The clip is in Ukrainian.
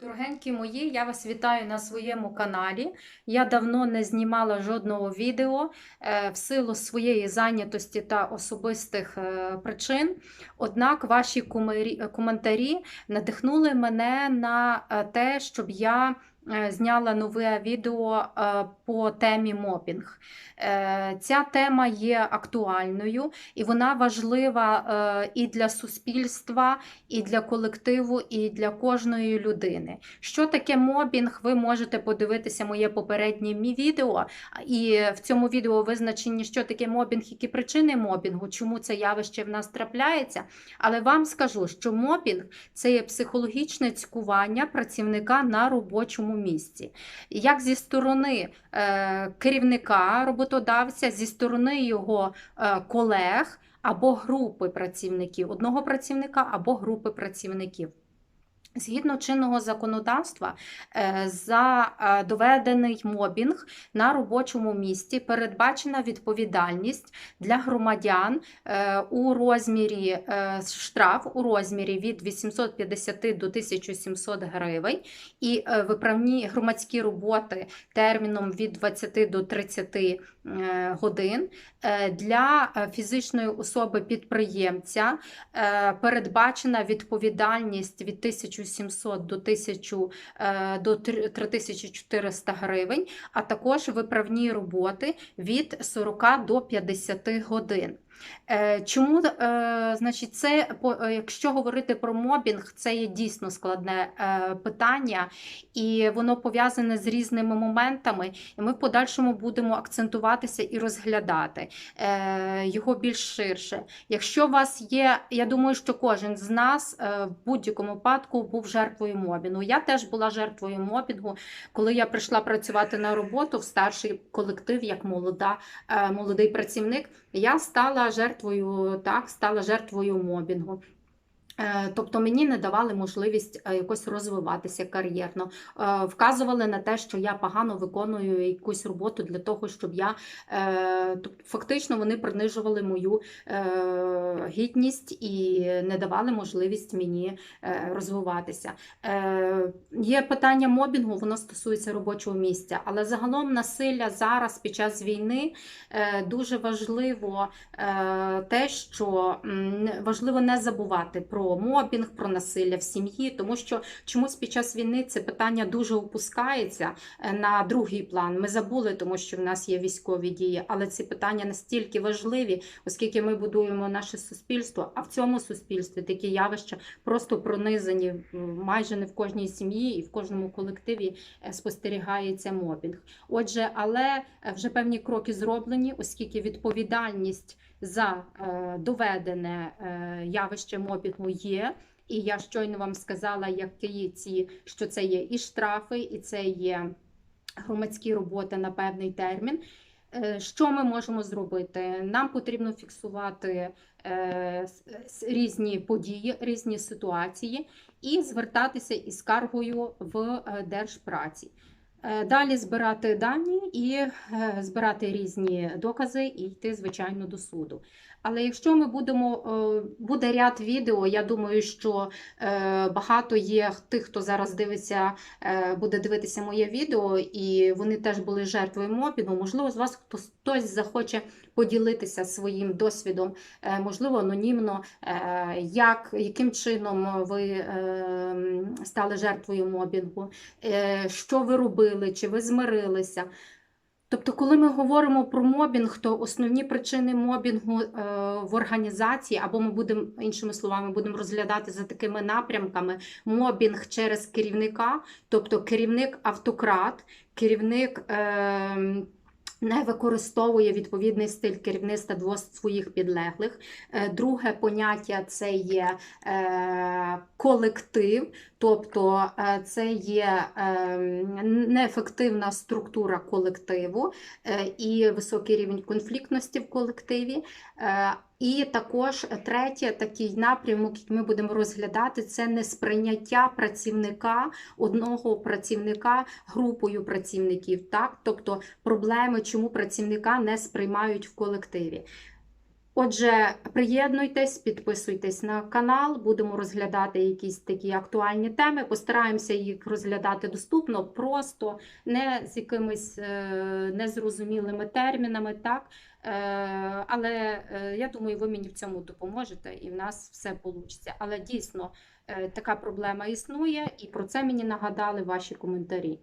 Дорогенькі мої, я вас вітаю на своєму каналі. Я давно не знімала жодного відео е, в силу своєї зайнятості та особистих е, причин. Однак ваші кумері- коментарі надихнули мене на е, те, щоб я е, зняла нове відео е, по темі мопінг. Е, Ця тема є актуальною і вона важлива е, і для суспільства, і для колективу, і для кожної людини. Що таке мобінг? Ви можете подивитися моє попереднє відео, і в цьому відео визначені, що таке мобінг, які причини мобінгу, чому це явище в нас трапляється. Але вам скажу, що мобінг це є психологічне цькування працівника на робочому місці. Як зі сторони е, керівника роботодавця, зі сторони його е, колег або групи працівників, одного працівника або групи працівників. Згідно чинного законодавства, е, за е, доведений мобінг на робочому місці передбачена відповідальність для громадян е, у розмірі штраф у розмірі від 850 до 1700 гривень і виправні громадські роботи терміном від 20 до 30 е, годин для фізичної особи підприємця передбачена відповідальність від 1700 до 1000 е, до 3- 3400 гривень, а також виправні роботи від 40 до 50 годин. Е, Чому, е, значить, це, е, якщо говорити про мобінг, це є дійсно складне питання, і воно пов'язане з різними моментами, і ми в подальшому будемо акцентуватися і розглядати його більш ширше. Якщо у вас є, я думаю, що кожен з нас в будь-якому випадку був жертвою мобінгу. Я теж була жертвою мобінгу, коли я прийшла працювати на роботу в старший колектив як молода, молодий працівник. Я стала жертвою, так, стала жертвою мобінгу. Е, Тобто мені не давали можливість е, якось розвиватися кар'єрно, Е, вказували на те, що я погано виконую якусь роботу для того, щоб я фактично вони принижували мою гідність і не давали можливість мені розвиватися. Є питання мобінгу, воно стосується робочого місця, але загалом насилля зараз під час війни дуже важливо те, що важливо не забувати про мобінг, про насилля в сім'ї, тому що чомусь під час війни це питання дуже опускається е, на другий план. Ми забули, тому що в нас є військові дії, але ці питання настільки важливі, оскільки ми будуємо наше суспільство. А в цьому суспільстві такі явища просто пронизані майже не в кожній сім'ї і в кожному колективі е, спостерігається мобінг. Отже, але е, вже певні кроки зроблені, оскільки відповідальність за е, доведене е, явище мобінгу є. І я щойно вам сказала, які ці, що це є і штрафи, і це є громадські роботи на певний термін. Е, Що ми можемо зробити? Нам потрібно фіксувати різні події, різні ситуації і звертатися із скаргою в Держпраці. Е, Далі збирати дані і е, збирати різні докази і йти, звичайно, до суду. Але якщо ми будемо, е, буде ряд відео, я думаю, що багато є тих, хто зараз дивиться, буде дивитися моє відео, і вони теж були жертвою мобінгу. Можливо, з вас хтось, захоче поділитися своїм досвідом, можливо, анонімно, як, яким чином ви стали жертвою мобінгу, що ви робили, чи ви змирилися. Тобто, коли ми говоримо про мобінг, то основні причини мобінгу е, в організації, або ми будемо іншими словами будемо розглядати за такими напрямками: мобінг через керівника, тобто керівник автократ, керівник. Е, не використовує відповідний стиль керівництва двох своїх підлеглих. Е, Друге поняття це є е, колектив, тобто е, це є неефективна структура колективу і високий рівень конфліктності в колективі. І також третє такий напрямок, який ми будемо розглядати, це несприйняття працівника, одного працівника групою працівників. Так? Тобто проблеми, чому працівника не сприймають в колективі. Отже, приєднуйтесь, підписуйтесь на канал, будемо розглядати якісь такі актуальні теми. Постараємося їх розглядати доступно, просто, не з якимись е, незрозумілими термінами, так? Е, але е, я думаю, ви мені в цьому допоможете і в нас все вийде. Але дійсно така проблема існує, і про це мені нагадали ваші коментарі.